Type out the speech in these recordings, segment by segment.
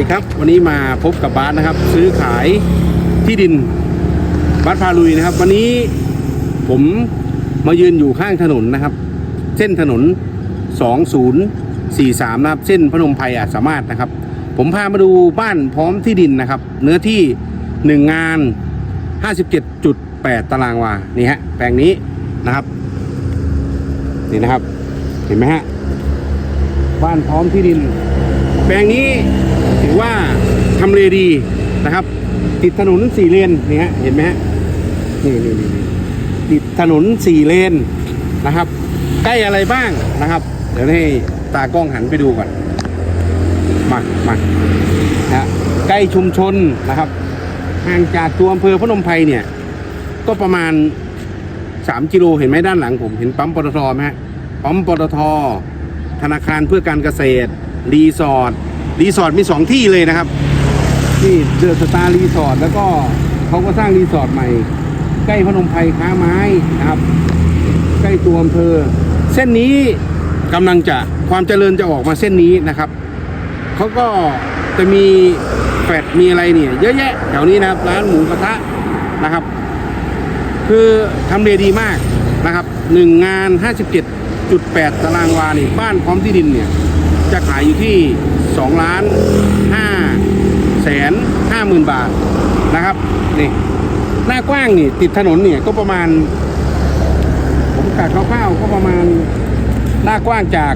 ดีครับ วันนี้มาพบกับบาสนะครับ ซื้อขายที่ดินบาสพาลุยนะครับ วันนี้ผมมายืนอยู่ข้างถนนนะครับ เส้นถนน 2043 นะครับ เส้นพนมไพรอาจสามารถนะครับ ผมพามาดูบ้านพร้อมที่ดินนะครับ เนื้อที่ 1 งาน 57.8 ตารางวานี่ฮะแปลงนี้นะครับ นี่นะครับ เห็นไหมฮะบ้านพร้อมที่ดิน แปลงนี้ ถือว่าทำเลดีนะครับ ติดถนนสี่เลนนี่ฮะเห็นไหมฮะนี่นี่นี่ติดถนนสี่เลนนะครับ ใกล้อะไรบ้างนะครับ เดี๋ยวให้ตากล้องหันไปดูก่อนมามานะฮะใกล้ชุมชนนะครับห่างจากตัวอำเภอพนมไพรเนี่ย ก็ประมาณ 3 กิโลเห็นไหมด้านหลังผม เห็นปั๊มปตทไหมฮะปั๊มปตทธนาคารเพื่อการเกษตร รีสอร์ท รีสอร์ทมีสองที่เลยนะครับที่เดอะสตาร์รีสอร์ทแล้วก็เขาก็สร้างรีสอร์ทใหม่ ใกล้พนมไพรค้าไม้นะครับ ใกล้ตัวอำเภอ เส้นนี้กำลังจะความเจริญจะออกมาเส้นนี้นะครับเขาก็จะมีแฟดมีอะไรเนี่ยเยอะแยะแถวนี้นะครับร้านหมูกระทะนะครับ คือทำเลดีมากนะครับหนึ่งงาน 57.8 ตารางวานี่บ้านพร้อมที่ดินเนี่ย จะขายอยู่ที่ 2ล้าน5แสน5หมื่นบาทนะครับนี่หน้ากว้างนี่ติดถนนเนี่ยก็ประมาณ ผมกะคร่าวๆก็ประมาณหน้ากว้างจาก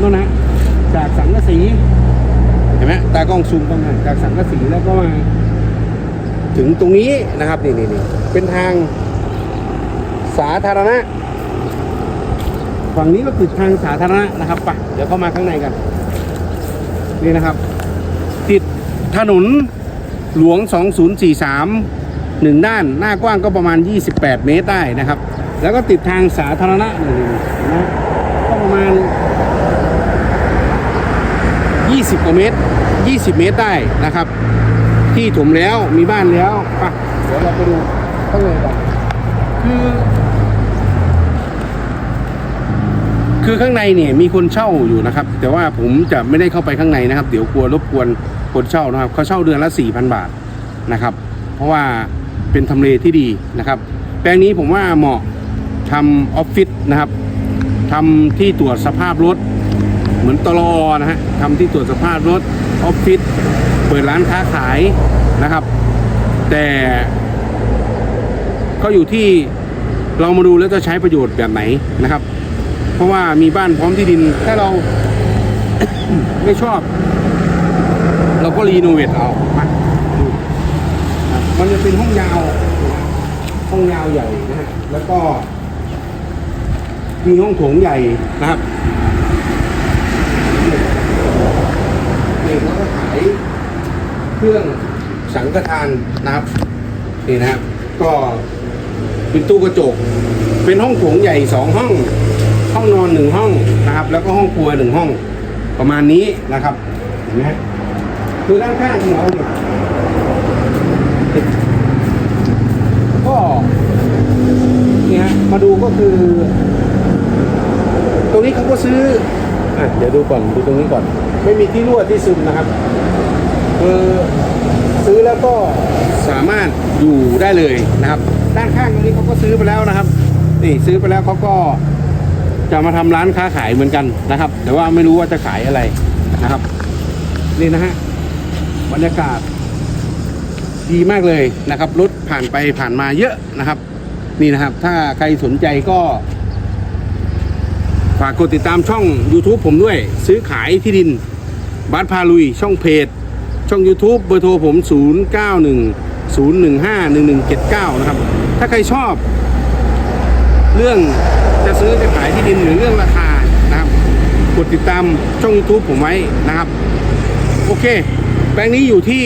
นู่นนะจากสังกะสีเห็นไหมตากล้องซูมตรงนั้นจากสังกะสีแล้วก็มาถึงตรงนี้นะครับนี่นี่นี่เป็นทางสาธารณะ ฝั่งนี้ก็ติดทางสาธารณะนะครับไปเดี๋ยวเข้ามาข้างในกัน นี่นะครับ ติดถนนหลวง 2043หนึ่งด้านหน้ากว้างก็ประมาณ 28 เมตรได้นะครับ แล้วก็ติดทางสาธารณะหนึ่งนะก็ประมาณ 20 กว่าเมตร 20 เมตรได้นะครับ ที่ถมแล้วมีบ้านแล้วไปเดี๋ยวเราไปดูข้างในกันคือ คือข้างในเนี่ยมีคนเช่าอยู่นะครับ แต่ว่าผมจะไม่ได้เข้าไปข้างในนะครับ เดี๋ยวกลัวรบกวนคนเช่านะครับเขาเช่าเดือนละ 4,000 บาทนะครับ เพราะว่าเป็นทำเลที่ดีนะครับ แปลงนี้ผมว่าเหมาะทำออฟฟิศนะครับทำที่ตรวจสภาพรถ เหมือนตลอนะฮะทำที่ตรวจสภาพรถออฟฟิศเปิดร้านค้าขายนะครับ แต่ก็อยู่ที่เรามาดูแล้วจะใช้ประโยชน์แบบไหนนะครับ เพราะว่ามีบ้านพร้อมที่ดิน ถ้าเรา ไม่ชอบ เราก็รีโนเวทเอามาดูมันจะเป็นห้องยาวห้องยาวใหญ่นะฮะแล้วก็ มีห้องโถงใหญ่นะครับเขาก็ขายเครื่องสังฆทานนะครับนี่นะครับ ก็เป็นตู้กระจก เป็นห้องโถงใหญ่สองห้อง ห้องนอนหนึ่งห้องนะครับ แล้วก็ห้องครัวหนึ่งห้อง ประมาณนี้นะครับเห็นไหมคือด้านข้างของเราเนี่ยก็เนี่ยมาดูก็คือ ตรงนี้เขาก็ซื้ออะเดี๋ยวดูก่อนดูตรงนี้ก่อน ไม่มีที่รั่วที่ซึมนะครับคือซื้อแล้วก็สามารถอยู่ได้เลยนะครับ ด้านข้างตรงนี้เขาก็ซื้อไปแล้วนะครับ นี่ซื้อไปแล้วเขาก็ จะมาทำร้านค้าขายเหมือนกันนะครับ แต่ว่าไม่รู้ว่าจะขายอะไรนะครับ นี่นะฮะบรรยากาศดีมากเลยนะครับรถผ่านไปผ่านมาเยอะนะครับ นี่นะครับ ถ้าใครสนใจก็ฝากกดติดตามช่อง YouTube ผมด้วย ซื้อขายที่ดินบาสพาลุย ช่องเพจ ช่อง YouTube เบอร์โทรผม 0 9 1 0 1 5 1 1 7 9 นะครับ ถ้าใครชอบ เรื่องจะซื้อจะขายที่ดินหรือเรื่องราคานะครับกดติดตามช่อง YouTube ผมไว้นะครับ โอเค แปลงนี้อยู่ที่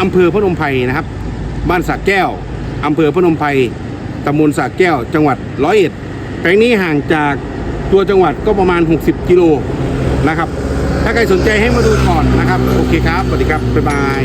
อำเภอพนมไพรนะครับ บ้านสักแก้วอำเภอพนมไพรตำบลสักแก้ว จังหวัดร้อยเอ็ดแปลงนี้ห่างจากตัวจังหวัดก็ประมาณ 60 กิโลนะครับ ถ้าใครสนใจให้มาดูก่อนนะครับ โอเคครับ สวัสดีครับ บ๊ายบาย